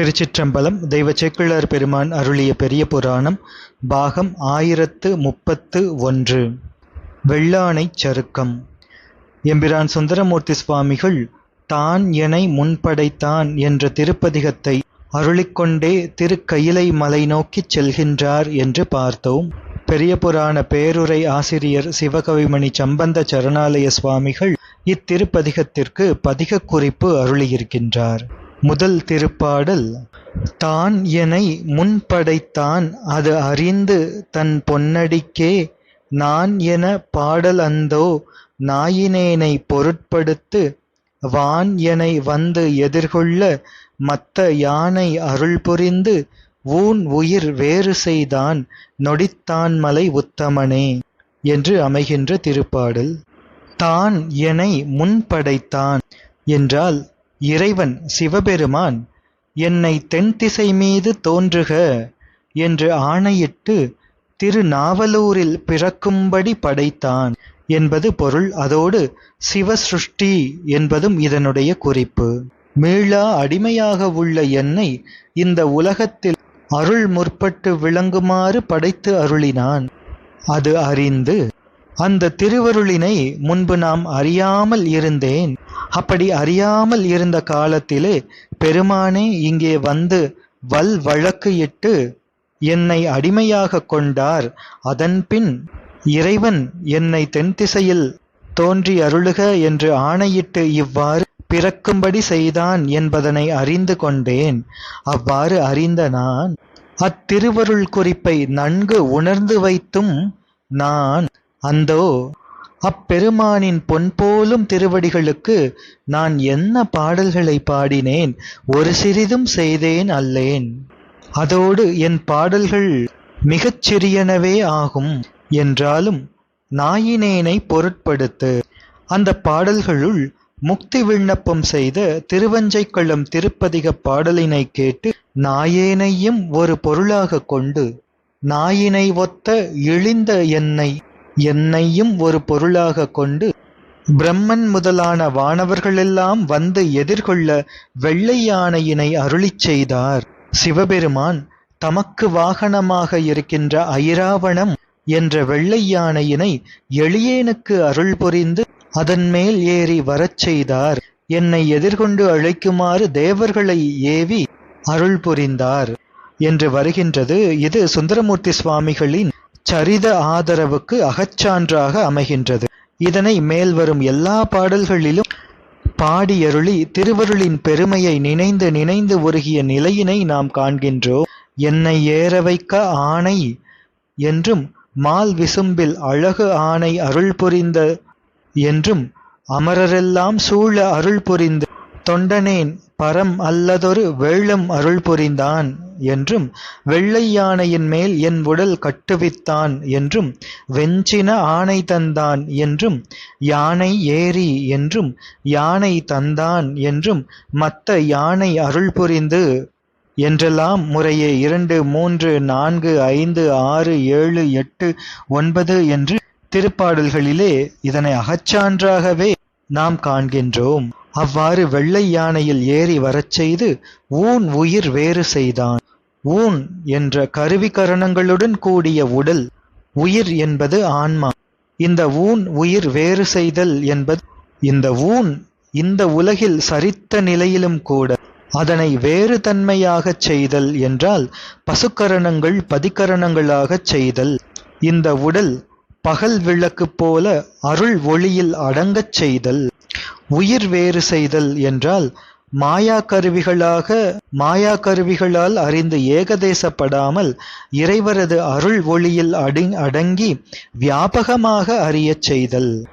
திருச்சிற்றம்பலம் தெய்வ சேக்கிழார் பெருமான் அருளிய பெரிய புராணம் பாகம் ஆயிரத்து முப்பத்து ஒன்று. வெள்ளானைச் சருக்கம். எம்பிரான் சுந்தரமூர்த்தி சுவாமிகள் தான் எனை முன்படைத்தான் என்ற திருப்பதிகத்தை அருளிக்கொண்டே திருக்கயிலை மலை நோக்கிச் செல்கின்றார் என்று பார்த்தோம். பெரிய புராண பேருரை ஆசிரியர் சிவகவிமணி சம்பந்த சரணாலய சுவாமிகள் இத்திருப்பதிகத்திற்கு பதிகக் குறிப்பு அருளியிருக்கின்றார். முதல் திருப்பாடல் தான் எனை முன்படைத்தான் அது அறிந்து தன் பொன்னடிக்கே நான் என பாடல் அந்தோ நாயினேனை பொருட்படுத்து வான் எனை வந்து எதிர்கொள்ள மத்த யானை அருள் புரிந்து ஊன் உயிர் வேறு செய்தான் நொடித்தான்மலை உத்தமனே என்று அமைகின்ற திருப்பாடல். தான் எனை முன்படைத்தான் என்றால் இறைவன் சிவபெருமான் என்னை தென்திசை மீது தோன்றுக என்று ஆணையிட்டு திருநாவலூரில் பிறக்கும்படி படைத்தான் என்பது பொருள். அதோடு சிவசிருஷ்டி என்பதும் இதனுடைய குறிப்பு. மீளா அடிமையாக உள்ள என்னை இந்த உலகத்தில் அருள் முற்பட்டு விளங்குமாறு படைத்து அருளினான். அது அறிந்து அந்த திருவருளினை முன்பு நாம் அறியாமல் இருந்தேன். அப்படி அறியாமல் இருந்த காலத்திலே பெருமானே இங்கே வந்து வல் வழக்கு இட்டு என்னை அடிமையாக கொண்டார். அதன்பின் இறைவன் என்னை தென்திசையில் தோன்றி அருளுக என்று ஆணையிட்டு இவ்வாறு பிறக்கும்படி செய்தான் என்பதனை அறிந்து கொண்டேன். அவ்வாறு அறிந்த நான் அத்திருவருள் குறிப்பை நன்கு உணர்ந்து வைத்தும் நான் அந்தோ அப்பெருமானின் பொன்போலும் திருவடிகளுக்கு நான் என்ன பாடல்களை பாடினேன்? ஒரு சிறிதும் செய்தேன் அல்லேன். அதோடு என் பாடல்கள் மிகச் சிறியனவே ஆகும். என்றாலும் நாயினேனை பொருட்படுத்து அந்த பாடல்களுள் முக்தி விண்ணப்பம் செய்த திருவஞ்சைக்களம் திருப்பதிக பாடலினை கேட்டு நாயேனையும் ஒரு பொருளாக கொண்டு நாயினை ஒத்த இழிந்த என்னை என்னையும் ஒரு பொருளாக கொண்டு பிரம்மன் முதலான வானவர்களெல்லாம் வந்து எதிர்கொள்ள வெள்ளை யானையினை அருளிச் செய்தார். சிவபெருமான் தமக்கு வாகனமாக இருக்கின்ற ஐராவணம் என்ற வெள்ளை யானையினை எளியேனுக்கு அருள் புரிந்து அதன் மேல் ஏறி வரச் செய்தார். என்னை எதிர்கொண்டு அழைக்குமாறு தேவர்களை ஏவி அருள் புரிந்தார். என்று வருகின்றது இது சுந்தரமூர்த்தி சுவாமிகளின் சரித ஆதரவுக்கு அகச்சான்றாக அமைகின்றது. இதனை மேல் வரும் எல்லா பாடல்களிலும் பாடியருளி திருவருளின் பெருமையை நினைந்து நினைந்து உருகிய நிலையினை நாம் காண்கின்றோம். என்னை ஏற வைக்க ஆணை என்றும் மால் விசும்பில் அழகு ஆணை அருள் புரிந்த என்றும் அமரரெல்லாம் சூழ அருள் புரிந்து தொண்டனேன் பரம் அல்லதொரு வெள்ளம் அருள் புரிந்தான் என்றும் வெள்ளை யானையின் மேல் என் உடல் கட்டுவித்தான் என்றும் வெஞ்சின ஆணை தந்தான் என்றும் யானை ஏறி என்றும் யானை தந்தான் என்றும் மத்த யானை அருள் புரிந்து என்றெல்லாம் முறையே இரண்டு மூன்று நான்கு ஐந்து ஆறு ஏழு எட்டு ஒன்பது என்று திருப்பாடல்களிலே இதனை அகச்சான்றாகவே நாம் காண்கின்றோம். அவ்வாறு வெள்ளை யானையில் ஏறி வரச் செய்து ஊன் உயிர் வேறு செய்தான். ஊன் என்ற கருவி கரணங்களுடன் கூடிய உடல் உயிர் என்பது ஆன்மா. இந்த ஊன் உயிர் வேறு செய்தல் என்பது இந்த ஊன் இந்த உலகில் சரித்த நிலையிலும் கூட அதனை வேறு தன்மையாகச் செய்தல் என்றால் பசுக்கரணங்கள் பதிக்கரணங்களாகச் செய்தல். இந்த உடல் பகல் விளக்கு போல அருள் ஒளியில் அடங்கச் செய்தல். உயிர் வேறு செய்தல் என்றால் மாயா கருவிகளாக மாயா கருவிகளால் அறிந்து ஏகதேசப்படாமல் இறைவரது அருள் ஒளியில் அடி அடங்கி வியாபகமாக அறியச் செய்தல்.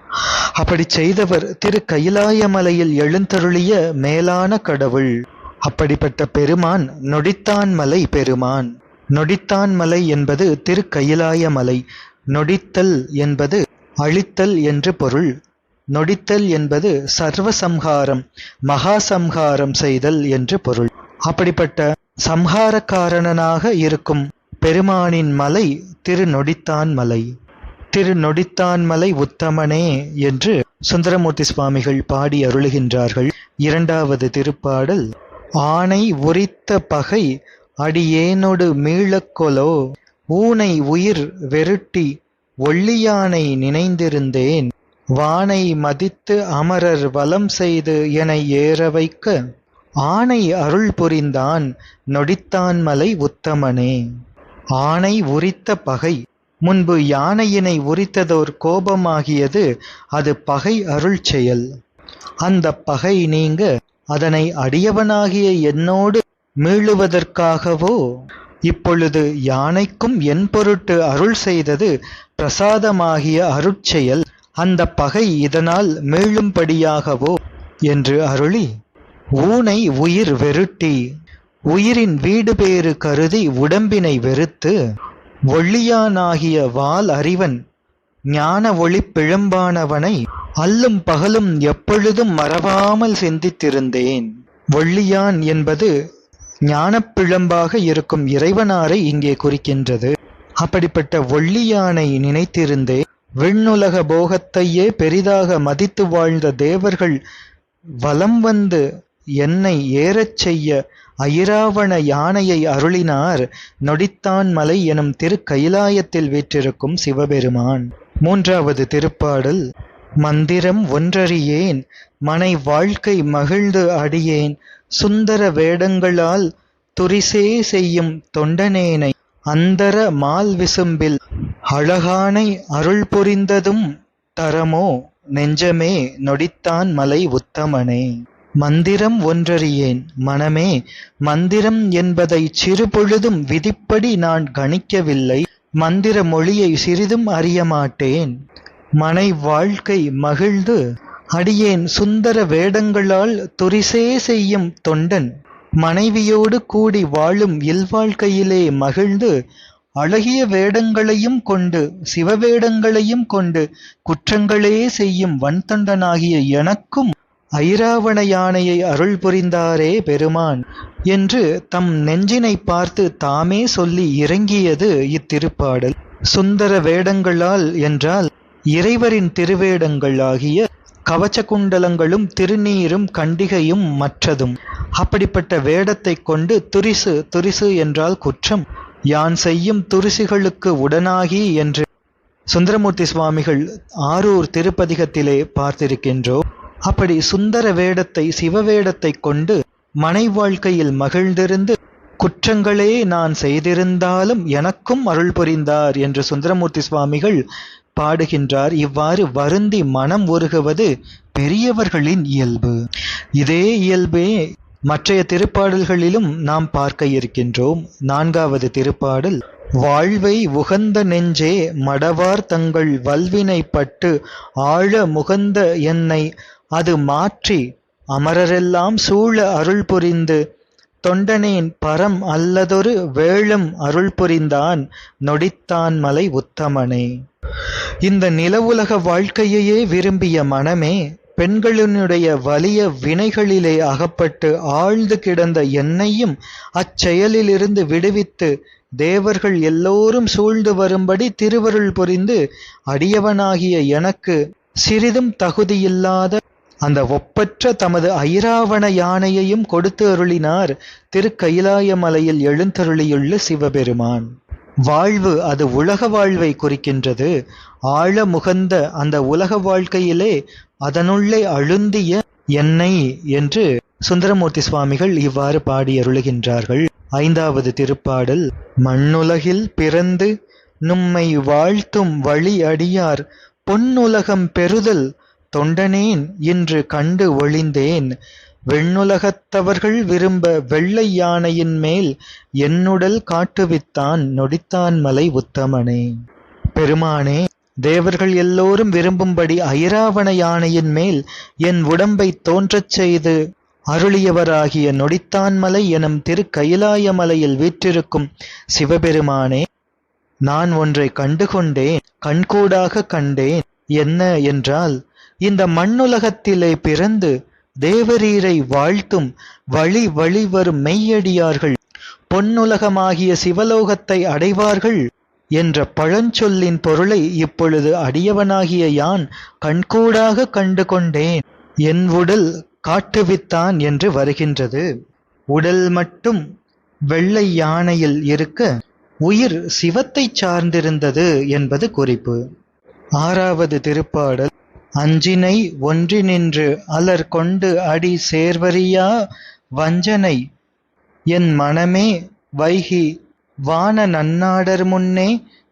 அப்படி செய்தவர் திரு கைலாயமலையில் எழுந்தருளிய மேலான கடவுள். அப்படிப்பட்ட பெருமான் நொடித்தான் மலை பெருமான். நொடித்தான் மலை என்பது திரு கைலாயமலை. நொடித்தல் என்பது அழித்தல் என்று பொருள். நொடித்தல் என்பது சர்வசம்ஹாரம் மகாசம்ஹாரம் செய்தல் என்று பொருள். அப்படிப்பட்ட சம்ஹாரக்காரணனாக இருக்கும் பெருமானின் மலை திரு நொடித்தான் மலை. திருநொடித்தான் மலை உத்தமனே என்று சுந்தரமூர்த்தி சுவாமிகள் பாடி அருளுகின்றார்கள். இரண்டாவது திருப்பாடல் ஆனை உரித்த பகை அடியேனொடு மீளக்கொலோ ஊனை உயிர் வெருட்டி ஒள்ளியானை நினைந்திருந்தேன். வானை மதித்து அமரர் வலம் செய்து என ஏற வைக்க ஆனை அருள் புரிந்தான் நொடித்தான் மலை உத்தமனே. ஆனை உரித்த பகை முன்பு யானையினை உரித்ததோர் கோபமாகியது அது பகை அருள் செயல். அந்த பகை நீங்க அதனை அடியவனாகிய என்னோடு மீளுவதற்காகவோ? இப்பொழுது யானைக்கும் என் பொருட்டு அருள் செய்தது பிரசாதமாகிய அருட்செயல். அந்த பகை இதனால் மீளும்படியாகவோ? என்று அருளி ஊனை உயிர் வெருட்டி உயிரின் வீடு பேறு கருதி உடம்பினை வெறுத்து ஒள்ளியானாகிய வால் அறிவன் ஞான ஒளி பிழம்பானவனை அல்லும் பகலும் எப்பொழுதும் மறவாமல் சிந்தித்திருந்தேன். ஒள்ளியான் என்பது ஞானப்பிழம்பாக இருக்கும் இறைவனாரை இங்கே குறிக்கின்றது. அப்படிப்பட்ட ஒள்ளியானை நினைத்திருந்தே விண்ணுலக போகத்தையே பெரிதாக மதித்து வாழ்ந்த தேவர்கள் வலம் வந்து என்னை ஏறச் செய்ய ஐராவண யானையை அருளினார். நொடித்தான் மலை எனும் திரு கைலாயத்தில் வீற்றிருக்கும் சிவபெருமான். மூன்றாவது திருப்பாடல் மந்திரம் ஒன்றறியேன் மனை வாழ்க்கை மகிழ்ந்து அடியேன் சுந்தர வேடங்களால் துரிசே செய்யும் தொண்டனேனை அந்தர மால் விசும்பில் அழகானை அருள் புரிந்ததும் தரமோ? நெஞ்சமே நொடித்தான் மலை உத்தமனே. மந்திரம் ஒன்றறியேன் மனமே மந்திரம் என்பதை சிறுபொழுதும் விதிப்படி நான் கணிக்கவில்லை. மந்திர மொழியை சிறிதும் அறியமாட்டேன் மனை வாழ்க்கை மகிழ்ந்து அடியேன் சுந்தர வேடங்களால் துரிசே செய்யும் தொண்டன். மனைவியோடு கூடி வாழும் இல்வாழ்க்கையிலே மகிழ்ந்து அழகிய வேடங்களையும் கொண்டு சிவவேடங்களையும் கொண்டு குற்றங்களே செய்யும் வன்தண்டனாகிய எனக்கும் ஐராவண யானையை அருள் புரிந்தாரே பெருமான் என்று தம் நெஞ்சினை பார்த்து தாமே சொல்லி இறங்கியது இத்திருப்பாடல். சுந்தர வேடங்களால் என்றால் இறைவரின் திருவேடங்கள் ஆகிய கவச்ச குண்டலங்களும் திருநீரும் கண்டிகையும் மற்றதும். அப்படிப்பட்ட வேடத்தை கொண்டு துரிசு துரிசு என்றால் குற்றம். யான் செய்யும் துரிசுகளுக்கு உடனாகி என்று சுந்தரமூர்த்தி சுவாமிகள் ஆரூர் திருப்பதிகத்திலே பார்த்திருக்கின்றோம் அப்படி சுந்தர வேடத்தை சிவவேடத்தை கொண்டு மனை வாழ்க்கையில் மகிழ்ந்திருந்து குற்றங்களே நான் செய்திருந்தாலும் எனக்கும் அருள் புரிந்தார் என்று சுந்தரமூர்த்தி சுவாமிகள் பாடுகின்றார். இவ்வாறு வருந்தி மனம் உருகுவது பெரியவர்களின் இயல்பு. இதே இயல்பே மற்றைய திருப்பாடல்களிலும் நாம் பார்க்க இருக்கின்றோம். நான்காவது திருப்பாடல் வாழ்வை உகந்த நெஞ்சே மடவார் தங்கள் வல்வினை பட்டு ஆழ முகந்த என்னை அது மாற்றி அமரரெல்லாம் சூழ அருள் புரிந்து தொண்டனேன் பரம் அல்லதொரு வேளம் அருள் புரிந்தான் நொடித்தான் மலை உத்தமனே. இந்த நிலவுலக வாழ்க்கையையே விரும்பிய மனமே பெண்களினுடைய வலிய வினைகளிலே அகப்பட்டு ஆழ்ந்து கிடந்த என்னையும் அச்செயலிலிருந்து விடுவித்து தேவர்கள் எல்லோரும் சூழ்ந்து வரும்படி திருவருள் புரிந்து அடியவனாகிய எனக்கு சிறிதும் தகுதியில்லாத அந்த ஒப்பற்ற தமது ஐராவண யானையையும் கொடுத்து அருளினார் திருக்கைலாய மலையில் எழுந்தருளியுள்ள சிவபெருமான். வாழ்வு அது உலக வாழ்வை குறிக்கின்றது. ஆழ முகந்த அந்த உலக வாழ்க்கையிலே அதனுள்ளே அழுந்திய என்னை என்று சுந்தரமூர்த்தி சுவாமிகள் இவ்வாறு பாடி அருளுகின்றார்கள் ஐந்தாவது திருப்பாடல் மண்ணுலகில் பிறந்து நம்மை வாழ்த்தும் வழி அடியார் பொன்னுலகம் பெறுதல் தொண்டனேன் இன்று கண்டு ஒளிந்தேன். வெண்ணுலகத்தவர்கள் விரும்ப வெள்ளை யானையின் மேல் என்னுடல் காட்டுவித்தான் நொடித்தான் மலை உத்தமனே. பெருமானே தேவர்கள் எல்லோரும் விரும்பும்படி ஐராவண யானையின் மேல் என் உடம்பை தோன்றச் செய்து அருளியவராகிய நொடித்தான்மலை எனும் திரு கைலாய மலையில் வீற்றிருக்கும் சிவபெருமானே நான் ஒன்றை கண்டுகொண்டேன் கண்கூடாக கண்டேன். என்ன என்றால் இந்த மண்ணுலகத்திலே பிறந்து தேவரீரை வாழ்த்தும் வழி வழி வரும் மெய்யடியார்கள். பொன்னுலகமாகிய சிவலோகத்தை அடைவார்கள் என்ற பழஞ்சொல்லின் பொருளை இப்பொழுது அடியவனாகிய யான் கண்கூடாக கண்டு கொண்டேன் என் உடல் காட்டுவித்தான் என்று வருகின்றது. உடல் மட்டும் வெள்ளை யானையில் இருக்க உயிர் சிவத்தை சார்ந்திருந்தது என்பது குறிப்பு. ஆறாவது திருப்பாடல். அஞ்சினை ஒன்றினின்று அலர் கொண்டு அடி சேர்வரியா வஞ்சனை என் மனமே வைகி வான நன்னாடர் முன்னே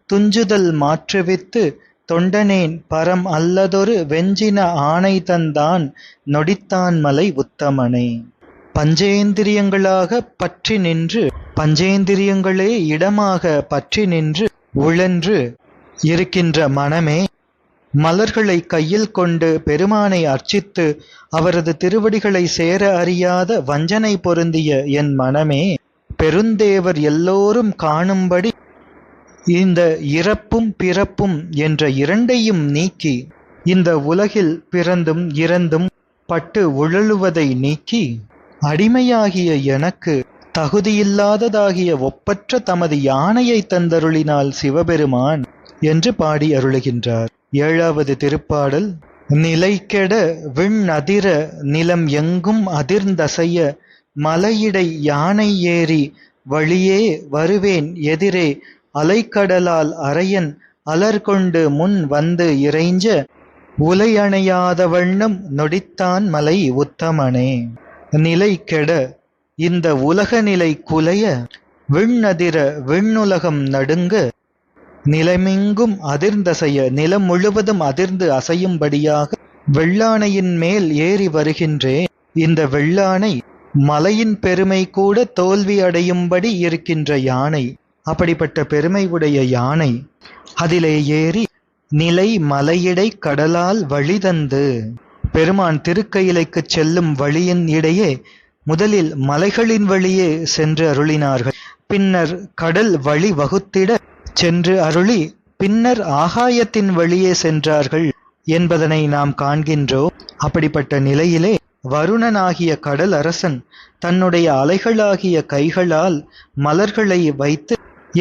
துஞ்சுதல் மாற்றுவித்து தொண்டனேன் பரம் அல்லதொரு வெஞ்சின ஆணை தந்தான் நொடித்தான் மலை உத்தமனே. பஞ்சேந்திரியங்களாக பற்றி நின்று பஞ்சேந்திரியங்களே இடமாக பற்றி நின்று உழன்று இருக்கின்ற மனமே மலர்களை கையில் கொண்டு பெருமானை அர்ச்சித்து அவரது திருவடிகளை சேர அறியாத வஞ்சனை பொருந்திய என் மனமே பெருந்தேவர் எல்லோரும் காணும்படி இந்த இறப்பும் பிறப்பும் என்ற இரண்டையும் நீக்கி இந்த உலகில் பிறந்தும் இறந்தும் பட்டு உழலுவதை நீக்கி அடிமையாகிய எனக்கு தகுதியில்லாததாகிய ஒப்பற்ற தமது யானையை தந்தருளினால் சிவபெருமான் என்று பாடி அருளுகின்றார். ஏழாவது திருப்பாடல் நிலைக்கெட விண் அதிர நிலம் எங்கும் அதிர்ந்தசைய மலையிடை யானை ஏறி வழியே வருவேன் எதிரே அலைக்கடலால் அரையன் அலர்கொண்டு முன் வந்து இறைஞ்ச உலையணையாத வண்ணம் நொடித்தான் மலை உத்தமனே. நிலை கெட இந்த உலக நிலை குலைய விண்ணதிர விண்ணுலகம் நடுங்க நிலமெங்கும் அதிர்ந்தசைய நிலம் முழுவதும் அதிர்ந்து அசையும்படியாக வெள்ளானையின் மேல் ஏறி வருகின்றேன். இந்த வெள்ளானை மலையின் பெருமை கூட தோல்வி அடையும்படி இருக்கின்ற யானை அப்படிப்பட்ட பெருமை உடைய யானை அதிலே ஏறி நிலை மலையிடை கடலால் வழிதந்து பெருமான் திருக்கயிலைக்கு செல்லும் வழியின் இடையே முதலில் மலைகளின் வழியே சென்று அருளினார்கள். பின்னர் கடல் வழி வகுத்திட சென்று அருளி பின்னர் ஆகாயத்தின் வழியே சென்றார்கள் என்பதனை நாம் காண்கின்றோம். அப்படிப்பட்ட நிலையிலே வருணனாகிய கடல் அரசன் தன்னுடைய அலைகளாகிய கைகளால் மலர்களை வைத்து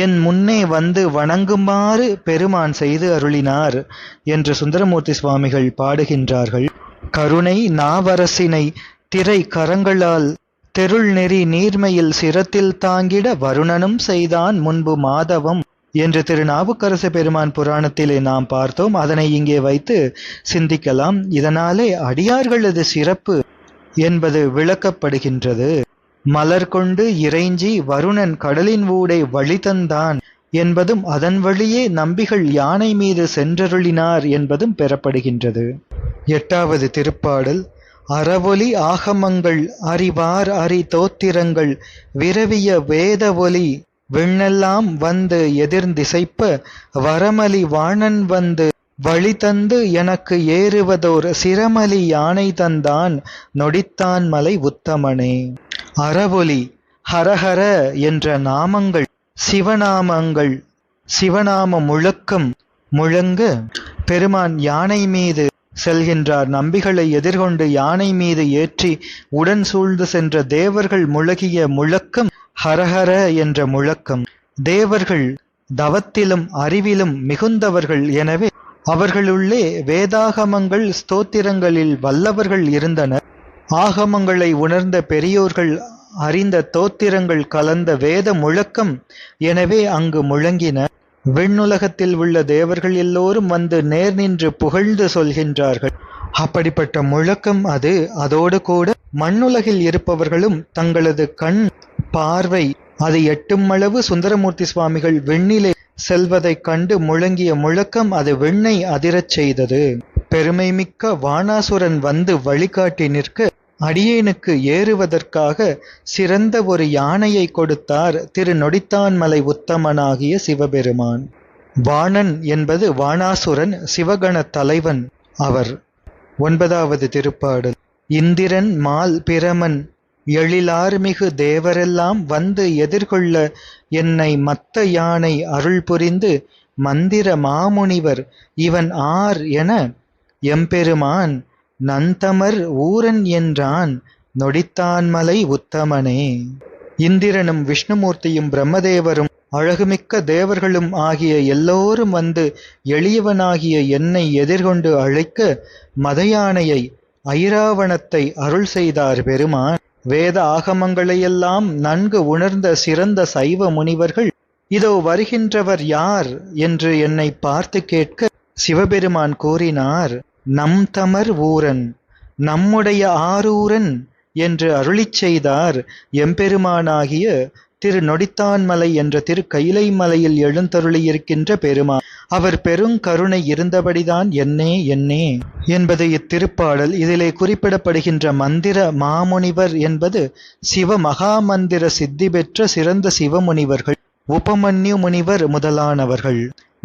என் முன்னே வந்து வணங்குமாறு பெருமான் செய்து அருளினார் என்று சுந்தரமூர்த்தி சுவாமிகள் பாடுகின்றார்கள். கருணை நாவரசினை திரை கரங்களால் தெருள் நெறி நீர்மையில் சிரத்தில் தாங்கிட வருணனும் செய்தான் முன்பு மாதவம். என்று திரு நாவுக்கரச பெருமான் புராணத்திலே நாம் பார்த்தோம். அதனை இங்கே வைத்து சிந்திக்கலாம். இதனாலே அடியார்களது சிறப்பு என்பது விளக்கப்படுகின்றது. மலர் கொண்டு இறைஞ்சி வருணன் கடலின் ஊடே வழிதந்தான் என்பதும் அதன் வழியே நம்பிகள் யானை மீது சென்றருளினார் என்பதும் பெறப்படுகின்றது. எட்டாவது திருப்பாடல். அறவொலி ஆகமங்கள் அறிவார் அறி தோத்திரங்கள் விரவிய வேத ஒலி விண்ணெல்லாம் வந்து எதிர்ந்திசைப்ப வரமலி வாணன் வந்து வழி தந்து எனக்கு ஏறுவதோர் சிரமலி யானை தந்தான் நொடித்தான் மலை உத்தமனே. அறவொலி ஹரஹர என்ற நாமங்கள் சிவநாமங்கள் சிவநாம முழக்கம் முழங்க. பெருமான் யானை மீது செல்கின்றார். நம்பிகளை எதிர்கொண்டு யானை மீது ஏற்றி உடன் சூழ்ந்து சென்ற தேவர்கள் முழகிய முழக்கம் ஹரஹர என்ற முழக்கம். தேவர்கள் தவத்திலும் அறிவிலும் மிகுந்தவர்கள் எனவே அவர்களுள்ளே வேதாகமங்கள் ஸ்தோத்திரங்களில் வல்லவர்கள் இருந்தனர். ஆகமங்களை உணர்ந்த பெரியோர்கள் அறிந்த தோத்திரங்கள் கலந்த வேத முழக்கம் எனவே அங்கு முழங்கின. விண்ணுலகத்தில் உள்ள தேவர்கள் எல்லோரும் வந்து நேர் நின்று புகழ்ந்து சொல்கின்றார்கள். அப்படிப்பட்ட முழக்கம் அது. அதோடு கூட மண்ணுலகில் இருப்பவர்களும் தங்களது கண் பார்வை அதை எட்டும் அளவு சுந்தரமூர்த்தி சுவாமிகள் வெண்ணிலே செல்வதைக் கண்டு முழங்கிய முழக்கம் அது வெண்ணை அதிரச் செய்தது. பெருமை மிக்க வானாசுரன் வந்து வழிகாட்டி நிற்க அடியேனுக்கு ஏறுவதற்காக சிறந்த ஒரு யானையை கொடுத்தார் திரு நொடித்தான்மலை உத்தமனாகிய சிவபெருமான். வாணன் என்பது வானாசுரன் சிவகண தலைவன் அவர். ஒன்பதாவது திருப்பாடல். இந்திரன் மால் பிரமன் எழிலார்மிகு தேவரெல்லாம் வந்து எதிர்கொள்ள என்னை மத்த யானை அருள் புரிந்து மந்திர மாமுனிவர் இவன் ஆர் என எம்பெருமான் நந்தமர் ஊரன் என்றான் நொடித்தான்மலை உத்தமனே. இந்திரனும் விஷ்ணுமூர்த்தியும் பிரம்மதேவரும் அழகுமிக்க தேவர்களும் ஆகிய எல்லோரும் வந்து எளியவனாகிய என்னை எதிர்கொண்டு அழைக்க மதயானையை ஐராவணத்தை அருள் செய்தார் பெருமான். வேத ஆகமங்களையெல்லாம் நன்கு உணர்ந்த சிறந்த சைவ முனிவர்கள் இதோ வருகின்றவர் யார் என்று என்னை பார்த்து கேட்க சிவபெருமான் கூறினார் நம் தமர் ஊரன் நம்முடைய ஆரூரன் என்று அருளிச் செய்தார் எம்பெருமானாகிய திரு நொடித்தான்மலை என்ற திரு கைலை மலையில் எழுந்தருளியிருக்கின்ற பெருமான். அவர் பெருங்கருணை இருந்தபடிதான் என்னே என்னே என்பது இத்திருப்பாடல். இதிலே குறிப்பிடப்படுகின்ற மந்திர மாமுனிவர் என்பது சிவ மகாமந்திர சித்தி பெற்ற சிறந்த சிவமுனிவர்கள். உபமன்யு முனிவர் முதலானவர்கள்.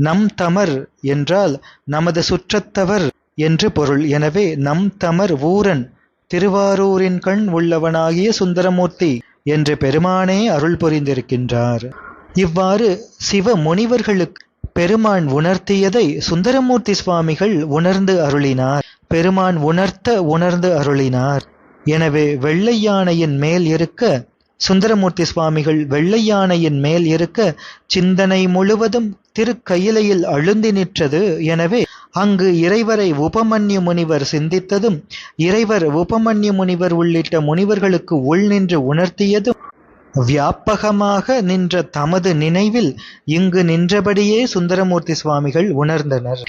நம் தமர் என்றால் நமது சுற்றத்தவர் என்று பொருள். எனவே நம் தமர் ஊரன். திருவாரூரின் கண் உள்ளவனாகிய சுந்தரமூர்த்தி. என்று பெருமானே அருள் புரிந்திருக்கின்றார். இவ்வாறு சிவ முனிவர்களுக்கு பெருமான் உணர்த்தியதை சுந்தரமூர்த்தி சுவாமிகள் உணர்ந்து அருளினார். பெருமான் உணர்த்த உணர்ந்து அருளினார். எனவே வெள்ளை யானையின் மேல் இருக்க சுந்தரமூர்த்தி சுவாமிகள் வெள்ளை யானையின் மேல் இருக்க சிந்தனை முழுவதும் திருக்கையிலையில் அழுந்தி நிற்றது. எனவே அங்கு இறைவரை உபமன்யு முனிவர் சிந்தித்ததும் இறைவர் உபமன்யு முனிவர் உள்ளிட்ட முனிவர்களுக்கு உள் நின்று உணர்த்தியதும் வியாபகமாக நின்ற தமது நினைவில் இங்கு நின்றபடியே சுந்தரமூர்த்தி சுவாமிகள் உணர்ந்தனர்.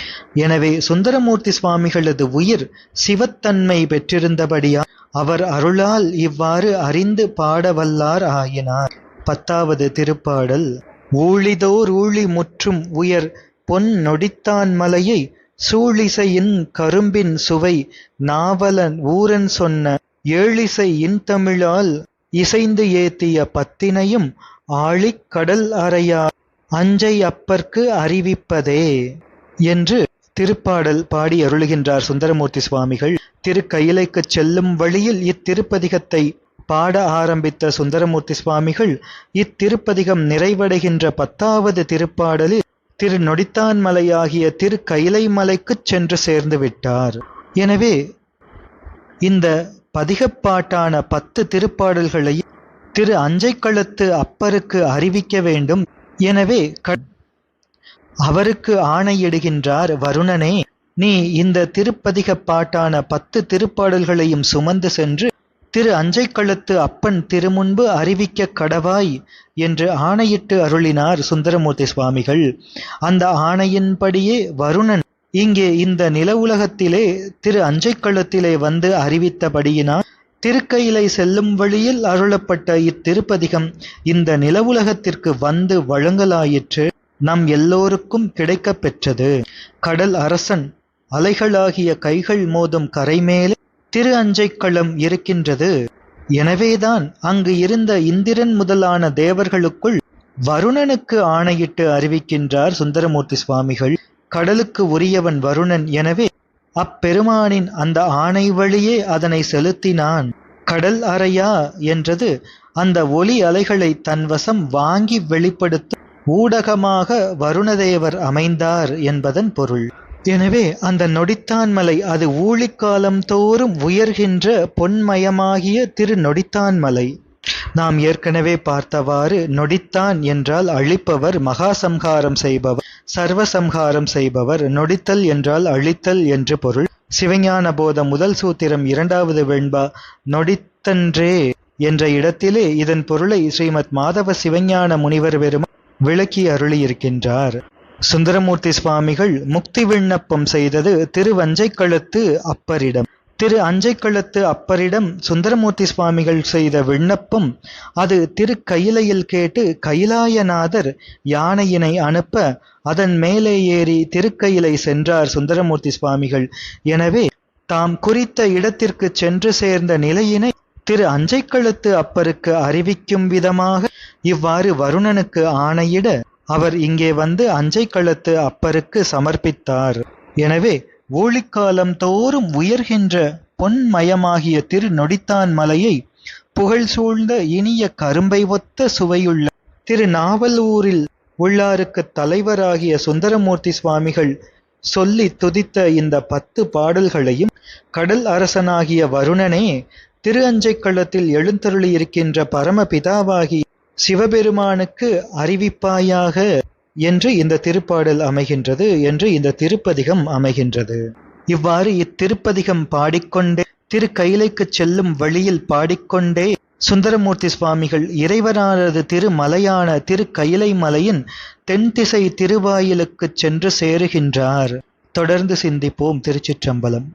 எனவே சுந்தரமூர்த்தி சுவாமிகளது உயிர் சிவத்தன்மை பெற்றிருந்தபடியா அவர் அருளால் இவ்வாறு அறிந்து பாடவல்லார் ஆயினார். பத்தாவது திருப்பாடல் ஊழிதோர் ஊழி முற்றும் உயர் பொன் நொடித்தான் மலையை சூழிசையின் கரும்பின் சுவை நாவலன் ஊரன் சொன்ன ஏழிசை இன்தமிழால் இசைந்து ஏத்திய பத்தினையும் ஆழிக் கடல் அறையா அஞ்சை அப்பர்க்கு அறிவிப்பதே என்று திருப்பாடல் பாடி அருளுகின்றார் சுந்தரமூர்த்தி சுவாமிகள். திருக்கயிலைக்குச் செல்லும் வழியில் இத்திருப்பதிகத்தை பாட ஆரம்பித்த சுந்தரமூர்த்தி சுவாமிகள் இத்திருப்பதிகம் நிறைவடைகின்ற பத்தாவது திருப்பாடலில் திரு நொடித்தான் மலையாகிய திரு கைலை மலைக்குச் சென்று சேர்ந்து விட்டார். எனவே இந்த பதிகப்பாட்டான பத்து திருப்பாடல்களை திரு அஞ்சைக்களத்து அப்பருக்கு அறிவிக்க வேண்டும். எனவே அவருக்கு ஆணையிடுகின்றார் வருணனே நீ இந்த திருப்பதிக பாட்டான பத்து திருப்பாடல்களையும் சுமந்து சென்று திரு அஞ்சைக்களத்து அப்பன் திருமுன்பு அறிவிக்க கடவாய் என்று ஆணையிட்டு அருளினார் சுந்தரமூர்த்தி சுவாமிகள். அந்த ஆணையின்படியே வருணன் இங்கே இந்த நில உலகத்திலே திரு அஞ்சைக்களத்திலே வந்து அறிவித்தபடியினால் திருக்கையிலை செல்லும் வழியில் அருளப்பட்ட இத்திருப்பதிகம் இந்த நிலவுலகத்திற்கு வந்து வழங்கலாயிற்று. நம் எல்லோருக்கும் கிடைக்கப் பெற்றது கடல் அரசன் அலைகளாகிய கைகள் மோதும் கரைமேலே திரு அஞ்சைக்களம் இருக்கின்றது. எனவேதான் அங்கு இருந்த இந்திரன் முதலான தேவர்களுக்குள் வருணனுக்கு ஆணையிட்டு அறிவிக்கின்றார் சுந்தரமூர்த்தி சுவாமிகள். கடலுக்கு உரியவன் வருணன். எனவே அப்பெருமானின் அந்த ஆணை வழியே அதனை செலுத்தினான். கடல் அறையா? என்றது அந்த ஒலி அலைகளை தன் வசம் வாங்கி வெளிப்படுத்தும் ஊடகமாக வருணதேவர் அமைந்தார் என்பதன் பொருள். எனவே அந்த நொடித்தான் மலை அது ஊழிக்காலம் தோறும் உயர்கின்ற பொன்மயமாகிய திரு நொடித்தான் மலை நாம் ஏற்கனவே பார்த்தவாறு நொடித்தான் என்றால் அழிப்பவர் மகாசம்ஹாரம் செய்பவர் சர்வசம்ஹாரம் செய்பவர் நொடித்தல் என்றால் அழித்தல் என்று பொருள். சிவஞான போத முதல் சூத்திரம் இரண்டாவது வெண்பா நொடித்தன்றே என்ற இடத்திலே இதன் பொருளை ஸ்ரீமத் மாதவ சிவஞான முனிவர் பெருமா விளக்கி அருளியிருக்கின்றார். சுந்தரமூர்த்தி சுவாமிகள் முக்தி விண்ணப்பம் செய்தது திருவஞ்சைக்களத்து அப்பரிடம். திரு அஞ்சைக்களத்து அப்பரிடம் சுந்தரமூர்த்தி சுவாமிகள் செய்த விண்ணப்பம் அது திருக்கயிலையில் கேட்டு கைலாயநாதர் யானையினை அனுப்ப அதன் மேலே ஏறி திருக்கையிலை சென்றார் சுந்தரமூர்த்தி சுவாமிகள். எனவே தாம் குறித்த இடத்திற்கு சென்று சேர்ந்த நிலையினை திரு அஞ்சைக்கழுத்து அப்பருக்கு அறிவிக்கும் விதமாக இவ்வாறு வருணனுக்கு ஆணையிட அவர் இங்கே வந்து அஞ்சைக்கழுத்து அப்பருக்கு சமர்ப்பித்தார். எனவே ஊழிக்காலம் தோறும் உயர்கின்ற பொன்மயமாகிய திரு நொடித்தான் மலையை புகழ் சூழ்ந்த இனிய கரும்பை ஒத்த சுவையுள்ள திரு நாவலூரில் உள்ளாருக்கு தலைவராகிய சுந்தரமூர்த்தி சுவாமிகள் சொல்லி துதித்த இந்த பத்து பாடல்களையும் கடல் அரசனாகிய வருணனே திரு அஞ்சைக்களத்தில் எழுந்தருளியிருக்கின்ற பரமபிதாவாகி சிவபெருமானுக்கு அறிவிப்பாயாக என்று இந்த திருப்பாடல் அமைகின்றது என்று இந்த திருப்பதிகம் அமைகின்றது. இவ்வாறு இத்திருப்பதிகம் பாடிக்கொண்டே திரு கைலைக்கு செல்லும் வழியில் பாடிக்கொண்டே சுந்தரமூர்த்தி சுவாமிகள் இறைவனாரது திருமலையான திரு கைலை மலையின் தென்திசை திருவாயிலுக்குச் சென்று சேருகின்றார். தொடர்ந்து சிந்திப்போம் திருச்சிற்றம்பலம்.